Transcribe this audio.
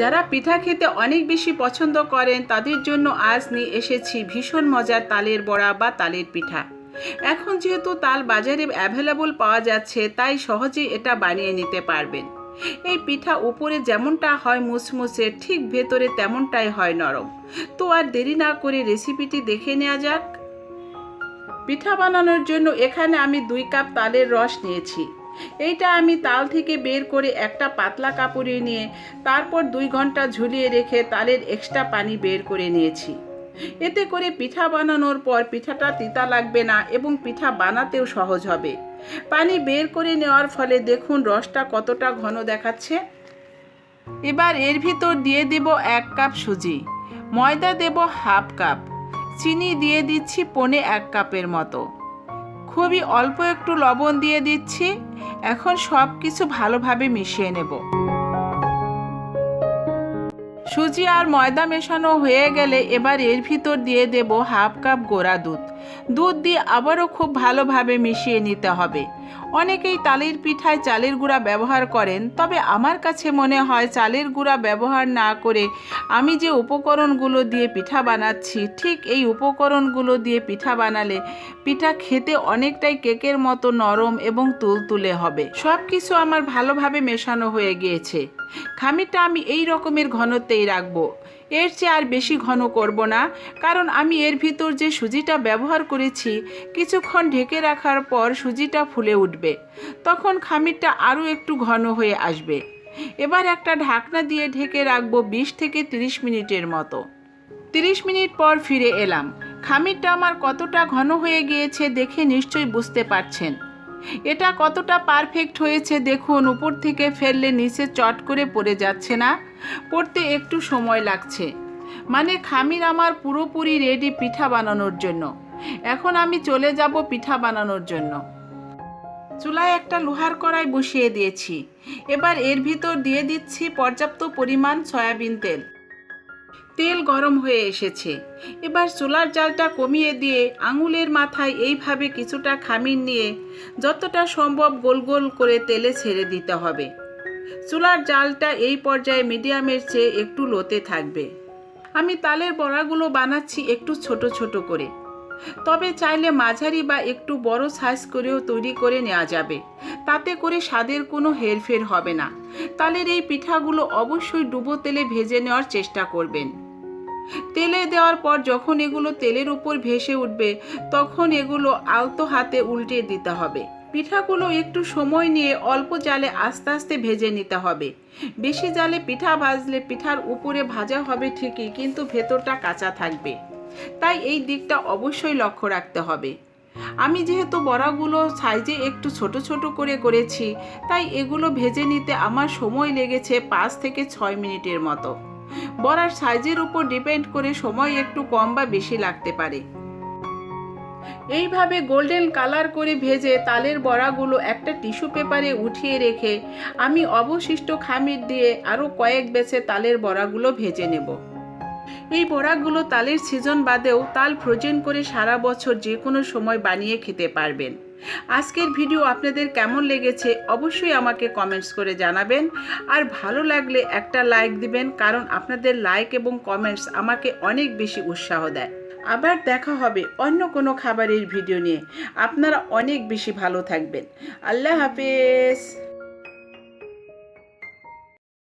যারা পিঠা খেতে অনেক বেশি পছন্দ করেন, তাদের জন্য আজ নিয়ে এসেছি ভীষণ মজার তালের বড়া বা তালের পিঠা। এখন যেহেতু তাল বাজারে অ্যাভেলেবল পাওয়া যাচ্ছে, তাই সহজেই এটা বানিয়ে নিতে পারবেন। এই পিঠা উপরে যেমনটা হয় মুসমুসে ঠিক ভেতরে তেমনটাই হয় নরম। তো আর দেরি না করে রেসিপিটি দেখে নেওয়া যাক। পিঠা বানানোর জন্য এখানে আমি দুই কাপ তালের রস নিয়েছি। এইটা আমি তাল থেকে বের করে একটা পাতলা কাপড়ে নিয়ে তারপর দুই ঘণ্টা ঝুলিয়ে রেখে তালের এক্সট্রা পানি বের করে নিয়েছি। এতে করে পিঠা বানানোর পর পিঠাটা তিতা লাগবে না এবং পিঠা বানাতেও সহজ হবে। পানি বের করে নেওয়ার ফলে দেখুন রসটা কতটা ঘন দেখাচ্ছে। এবার এর ভিতর দিয়ে দেব এক কাপ সুজি, ময়দা দেব হাফ কাপ, চিনি দিয়ে দিচ্ছি পনে এক কাপের মতো। খুবই অল্প একটু লবণ দিয়ে দিচ্ছি। এখন সব কিছু ভালোভাবে মিশিয়ে নেব। সুজি আর ময়দা মেশানো হয়ে গেলে এবার এর ভিতর দিয়ে দেব হাফ কাপ গোড়া দুধ। দুধ দিয়ে আবারও খুব ভালোভাবে মিশিয়ে নিতে হবে। অনেকেই তালের পিঠায় চালের গুঁড়া ব্যবহার করেন, তবে আমার কাছে মনে হয় চালের গুঁড়া ব্যবহার না করে আমি যে উপকরণগুলো দিয়ে পিঠা বানাচ্ছি, ঠিক এই উপকরণগুলো দিয়ে পিঠা বানালে পিঠা খেতে অনেকটাই কেকের মতো নরম এবং তুলতুলে হবে। সব কিছু আমার ভালোভাবে মেশানো হয়ে গিয়েছে। খামিটা আমি এই রকমের ঘনত্বেই রাখব। এর চেয়ে আর বেশি ঘন করব না, কারণ আমি এর ভিতর যে সুজিটা ব্যবহার করেছি, কিছুক্ষণ ঢেকে রাখার পর সুজিটা ফুলে উঠবে। তখন খামিরটা আরও একটু ঘন হয়ে আসবে। এবার একটা ঢাকনা দিয়ে ঢেকে রাখব বিশ থেকে তিরিশ মিনিটের মতো। তিরিশ মিনিট পর ফিরে এলাম। খামিরটা আমার কতটা ঘন হয়ে গিয়েছে দেখে নিশ্চয়ই বুঝতে পারছেন। এটা কতটা পারফেক্ট হয়েছে দেখুন, উপর থেকে ফেললে নিচে চট করে পড়ে যাচ্ছে না। পড়তে একটু সময় লাগছে। মানে খামির আমার পুরোপুরি রেডি পিঠা বানানোর জন্য। এখন আমি চলে যাব পিঠা বানানোর জন্য। চুলায় একটা লোহার কড়াই বসিয়ে দিয়েছি। এবার এর ভিতর দিয়ে দিচ্ছি পর্যাপ্ত পরিমাণ সয়াবিন তেল। তেল গরম হয়ে এসেছে। এবার চুলার জালটা কমিয়ে দিয়ে আঙুলের মাথায় এইভাবে কিছুটা খামির নিয়ে যতটা সম্ভব গোল গোল করে তেলে ছেড়ে দিতে হবে। চুলার জালটা এই পর্যায়ে মিডিয়ামের চেয়ে একটু লোতে থাকবে। আমি তালের বড়াগুলো বানাচ্ছি একটু ছোট ছোট করে। তবে চাইলে মাঝারি বা একটু বড় সাইজ করেও তৈরি করে নেওয়া যাবে। তাতে করে স্বাদের কোনো হেরফের হবে না। তালের এই পিঠাগুলো অবশ্যই ডুবো তেলে ভেজে নেওয়ার চেষ্টা করবেন। তেলে দেওয়ার পর যখন এগুলো তেলের উপর ভেসে উঠবে, তখন এগুলো আলতো হাতে উল্টে দিতে হবে। পিঠাগুলো একটু সময় নিয়ে অল্প জালে আস্তে আস্তে ভেজে নিতে হবে। বেশি জালে পিঠা ভাজলে পিঠার উপরে ভাজা হবে ঠিকই, কিন্তু ভেতরটা কাঁচা থাকবে। তাই এই দিকটা অবশ্যই লক্ষ্য রাখতে হবে। আমি যেহেতু বড়াগুলো সাইজে একটু ছোট ছোট করে করেছি, তাই এগুলো ভেজে নিতে আমার সময় লেগেছে পাঁচ থেকে ছয় মিনিটের মতো। বড়ার সাইজের উপর ডিপেন্ড করে সময় একটু কম বা বেশি লাগতে পারে। এইভাবে গোল্ডেন কালার করে ভেজে তালের বড়াগুলো একটা টিস্যু পেপারে উঠিয়ে রেখে আমি অবশিষ্ট খামির দিয়ে আরও কয়েক বেছে তালের বড়াগুলো ভেজে নেব। এই বড়াগুলো তালের সিজন বাদেও তাল ফ্রোজেন করে সারা বছর যে কোনো সময় বানিয়ে খেতে পারবেন। আজকের ভিডিও আপনাদের কেমন লেগেছে অবশ্যই আমাকে কমেন্টস করে জানাবেন। আর ভালো লাগলে একটা লাইক দিবেন, কারণ আপনাদের লাইক এবং কমেন্টস আমাকে অনেক বেশি উৎসাহ দেয়। আবার দেখা হবে অন্য কোনো খাবারের ভিডিও নিয়ে। আপনারা অনেক বেশি ভালো থাকবেন। আল্লাহ হাফেজ।